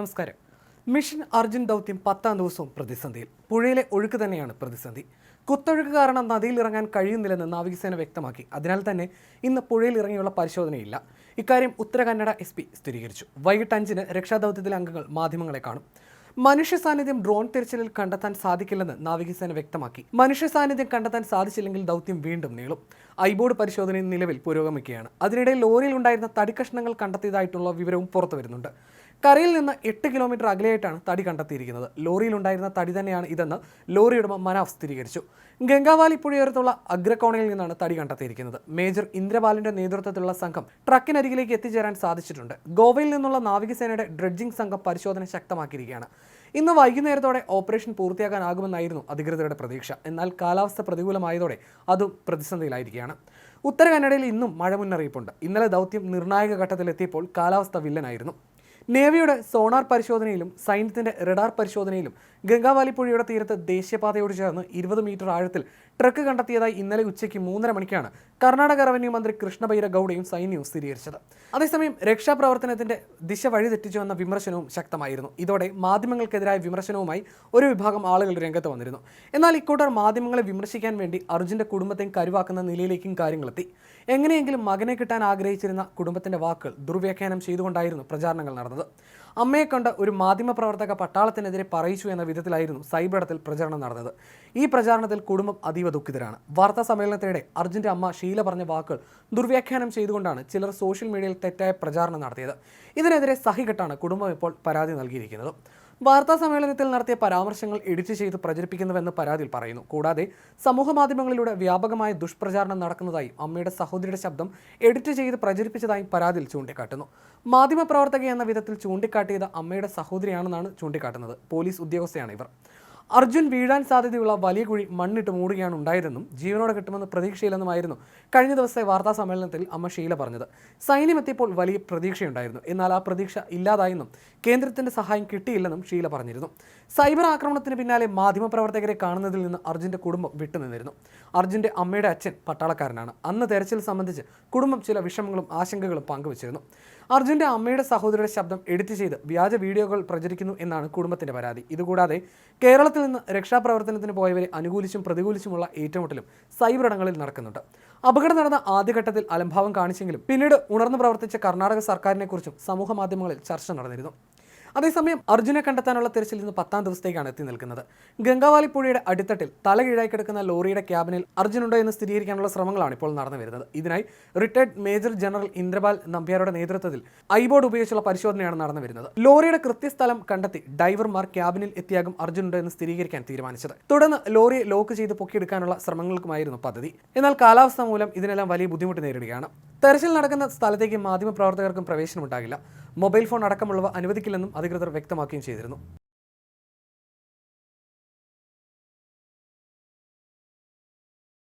നമസ്കാരം. മിഷൻ അർജുൻ ദൗത്യം പത്താം ദിവസവും പ്രതിസന്ധിയിൽ. പുഴയിലെ ഒഴുക്ക് തന്നെയാണ് പ്രതിസന്ധി. കുത്തൊഴുക്ക് കാരണം നദിയിൽ ഇറങ്ങാൻ കഴിയുന്നില്ലെന്ന് നാവികസേന വ്യക്തമാക്കി. അതിനാൽ തന്നെ ഇന്ന് പുഴയിൽ ഇറങ്ങിയുള്ള പരിശോധനയില്ല. ഇക്കാര്യം ഉത്തര കന്നഡ എസ് പി സ്ഥിരീകരിച്ചു. വൈകിട്ട് അഞ്ചിന് രക്ഷാദൗത്യത്തിലെ അംഗങ്ങൾ മാധ്യമങ്ങളെ കാണും. മനുഷ്യ സാന്നിധ്യം ഡ്രോൺ തിരച്ചിലിൽ കണ്ടെത്താൻ സാധിക്കില്ലെന്ന് നാവികസേന വ്യക്തമാക്കി. മനുഷ്യ സാന്നിധ്യം കണ്ടെത്താൻ സാധിച്ചില്ലെങ്കിൽ ദൗത്യം വീണ്ടും നീളും. ഐബോർഡ് പരിശോധന നിലവിൽ പുരോഗമിക്കുകയാണ്. അതിനിടെ ലോറിയിൽ ഉണ്ടായിരുന്ന തടിക്കഷ്ണങ്ങൾ കണ്ടെത്തിയതായിട്ടുള്ള വിവരവും പുറത്തു വരുന്നുണ്ട് കരയിൽ നിന്ന് എട്ട് കിലോമീറ്റർ അകലെയായിട്ടാണ് തടി കണ്ടെത്തിയിരിക്കുന്നത്. ലോറിയിലുണ്ടായിരുന്ന തടി തന്നെയാണ് ഇതെന്ന് ലോറി ഉടമ മനാഫ് സ്ഥിരീകരിച്ചു. ഗംഗാവാലി പുഴയോരത്തുള്ള അഗ്രകോണയിൽ നിന്നാണ് തടി കണ്ടെത്തിയിരിക്കുന്നത്. മേജർ ഇന്ദ്രപാലിന്റെ നേതൃത്വത്തിലുള്ള സംഘം ട്രക്കിനരികിലേക്ക് എത്തിച്ചേരാൻ സാധിച്ചിട്ടുണ്ട്. ഗോവയിൽ നിന്നുള്ള നാവികസേനയുടെ ഡ്രഡ്ജിംഗ് സംഘം പരിശോധന ശക്തമാക്കിയിരിക്കുകയാണ്. ഇന്ന് വൈകുന്നേരത്തോടെ ഓപ്പറേഷൻ പൂർത്തിയാക്കാനാകുമെന്നായിരുന്നു അധികൃതരുടെ പ്രതീക്ഷ. എന്നാൽ കാലാവസ്ഥ പ്രതികൂലമായതോടെ അതും പ്രതിസന്ധിയിലായിരിക്കുകയാണ്. ഉത്തര കന്നഡയിൽ ഇന്നും മഴ മുന്നറിയിപ്പുണ്ട്. ഇന്നലെ ദൗത്യം നിർണായക ഘട്ടത്തിലെത്തിയപ്പോൾ കാലാവസ്ഥ വില്ലനായിരുന്നു. നേവിയുടെ സോണാർ പരിശോധനയിലും സൈന്യത്തിന്റെ റഡാർ പരിശോധനയിലും ഗംഗാവാലി പുഴയുടെ തീരത്ത് ദേശീയപാതയോട് ചേർന്ന് ഇരുപത് മീറ്റർ ആഴത്തിൽ ട്രക്ക് കണ്ടെത്തിയതായി ഇന്നലെ ഉച്ചയ്ക്ക് മൂന്നര മണിക്കാണ് കർണാടക റവന്യൂ മന്ത്രി കൃഷ്ണബൈര ഗൌഡയും സൈന്യവും സ്ഥിരീകരിച്ചത്. അതേസമയം രക്ഷാപ്രവർത്തനത്തിന്റെ ദിശ വഴിതെറ്റിച്ചു വിമർശനവും ശക്തമായിരുന്നു. ഇതോടെ മാധ്യമങ്ങൾക്കെതിരായ വിമർശനവുമായി ഒരു വിഭാഗം ആളുകൾ രംഗത്ത് വന്നിരുന്നു. എന്നാൽ ഇക്കൂട്ടർ മാധ്യമങ്ങളെ വിമർശിക്കാൻ വേണ്ടി അർജുന്റെ കുടുംബത്തെയും കരുവാക്കുന്ന നിലയിലേക്കും കാര്യങ്ങളെത്തി. എങ്ങനെയെങ്കിലും മകനെ കിട്ടാൻ ആഗ്രഹിച്ചിരുന്ന കുടുംബത്തിന്റെ വാക്കുകൾ ദുർവ്യാഖ്യാനം ചെയ്തുകൊണ്ടായിരുന്നു പ്രചാരണങ്ങൾ നടന്നത്. അമ്മയെ കണ്ട് ഒരു മാധ്യമപ്രവർത്തക പട്ടാളത്തിനെതിരെ പറയിച്ചു എന്ന വിധത്തിലായിരുന്നു സൈബറിടത്തിൽ പ്രചരണം നടന്നത്. ഈ പ്രചാരണത്തിൽ കുടുംബം അതീവ ദുഃഖിതരാണ്. വാർത്താ സമ്മേളനത്തിനിടെ അർജുന്റെ അമ്മ ഷീല പറഞ്ഞ വാക്കുകൾ ദുർവ്യാഖ്യാനം ചെയ്തുകൊണ്ടാണ് ചിലർ സോഷ്യൽ മീഡിയയിൽ തെറ്റായ പ്രചാരണം നടത്തിയത്. ഇതിനെതിരെ സഹികെട്ടാണ് കുടുംബം ഇപ്പോൾ പരാതി നൽകിയിരിക്കുന്നത്. വാർത്താ സമ്മേളനത്തിൽ നടത്തിയ പരാമർശങ്ങൾ എഡിറ്റ് ചെയ്ത് പ്രചരിപ്പിക്കുന്നുവെന്ന് പരാതിയിൽ പറയുന്നു. കൂടാതെ സമൂഹ മാധ്യമങ്ങളിലൂടെ വ്യാപകമായ ദുഷ്പ്രചാരണം നടക്കുന്നതായും അമ്മയുടെ സഹോദരിയുടെ ശബ്ദം എഡിറ്റ് ചെയ്ത് പ്രചരിപ്പിച്ചതായും പരാതിയിൽ ചൂണ്ടിക്കാട്ടുന്നു. മാധ്യമപ്രവർത്തക എന്ന വിധത്തിൽ ചൂണ്ടിക്കാട്ടിയത് അമ്മയുടെ സഹോദരിയാണെന്നാണ് ചൂണ്ടിക്കാട്ടുന്നത്. പോലീസ് ഉദ്യോഗസ്ഥയാണ് ഇവർ. അർജുൻ വീഴാൻ സാധ്യതയുള്ള വലിയ കുഴി മണ്ണിട്ട് മൂടുകയാണ് ഉണ്ടായതെന്നും ജീവനോടെ കിട്ടുമെന്ന് പ്രതീക്ഷയില്ലെന്നുമായിരുന്നു കഴിഞ്ഞ ദിവസത്തെ വാർത്താ സമ്മേളനത്തിൽ അമ്മ ഷീല പറഞ്ഞത്. സൈന്യം എത്തിയപ്പോൾ വലിയ പ്രതീക്ഷയുണ്ടായിരുന്നു. എന്നാൽ ആ പ്രതീക്ഷ ഇല്ലാതായെന്നും കേന്ദ്രത്തിന്റെ സഹായം കിട്ടിയില്ലെന്നും ഷീല പറഞ്ഞിരുന്നു. സൈബർ ആക്രമണത്തിന് പിന്നാലെ മാധ്യമപ്രവർത്തകരെ കാണുന്നതിൽ നിന്ന് അർജുന്റെ കുടുംബം വിട്ടുനിന്നിരുന്നു. അർജുന്റെ അമ്മയുടെ അച്ഛൻ പട്ടാളക്കാരനാണ്. അന്ന് തെരച്ചിൽ സംബന്ധിച്ച് കുടുംബം ചില വിഷമങ്ങളും ആശങ്കകളും പങ്കുവച്ചിരുന്നു. അർജുന്റെ അമ്മയുടെ സഹോദരിയുടെ ശബ്ദം എഡിറ്റ് ചെയ്ത് വ്യാജ വീഡിയോകൾ പ്രചരിക്കുന്നു എന്നാണ് കുടുംബത്തിന്റെ പരാതി. ഇതുകൂടാതെ കേരളത്തിൽ നിന്ന് രക്ഷാപ്രവർത്തനത്തിന് പോയവരെ അനുകൂലിച്ചും പ്രതികൂലിച്ചുമുള്ള ഏറ്റുമുട്ടലും സൈബർ ഇടങ്ങളിൽ നടക്കുന്നുണ്ട്. അപകടം നടന്ന ആദ്യഘട്ടത്തിൽ അലംഭാവം കാണിച്ചെങ്കിലും പിന്നീട് ഉണർന്നു പ്രവർത്തിച്ച കർണാടക സർക്കാരിനെക്കുറിച്ചും സമൂഹ മാധ്യമങ്ങളിൽ ചർച്ച നടന്നിരുന്നു. അതേസമയം അർജുനെ കണ്ടെത്താനുള്ള തിരച്ചിൽ ഇന്ന് പത്താം ദിവസത്തേക്കാണ് എത്തി നിൽക്കുന്നത്. ഗംഗാവാലി പുഴയുടെ അടിത്തട്ടിൽ തല കീഴായി കിടക്കുന്ന ലോറിയുടെ ക്യാബിനിൽ അർജുനുണ്ടോ എന്ന് സ്ഥിരീകരിക്കാനുള്ള ശ്രമങ്ങളാണ് ഇപ്പോൾ നടന്നു വരുന്നത്. ഇതിനായി റിട്ടയർഡ് മേജർ ജനറൽ ഇന്ദ്രപാൽ നമ്പ്യാരുടെ നേതൃത്വത്തിൽ ഐബോർഡ് ഉപയോഗിച്ചുള്ള പരിശോധനയാണ് നടന്നു വരുന്നത്. ലോറിയുടെ കൃത്യസ്ഥലം കണ്ടെത്തി ഡ്രൈവർമാർ ക്യാബിനിൽ എത്തിയാകും അർജുനുണ്ടോ എന്ന് സ്ഥിരീകരിക്കാൻ തീരുമാനിച്ചത്. തുടർന്ന് ലോറിയെ ലോക്ക് ചെയ്ത് പൊക്കിയെടുക്കാനുള്ള ശ്രമങ്ങൾക്കുമായിരുന്നു പദ്ധതി. എന്നാൽ കാലാവസ്ഥ മൂലം ഇതിനെല്ലാം വലിയ ബുദ്ധിമുട്ട് നേരിടുകയാണ്. തെരച്ചിൽ നടക്കുന്ന സ്ഥലത്തേക്ക് മാധ്യമപ്രവർത്തകർക്കും പ്രവേശനമുണ്ടാകില്ല. മൊബൈൽ ഫോൺ അടക്കമുള്ളവ അനുവദിക്കില്ലെന്നും അധികൃതർ വ്യക്തമാക്കുകയും ചെയ്തിരുന്നു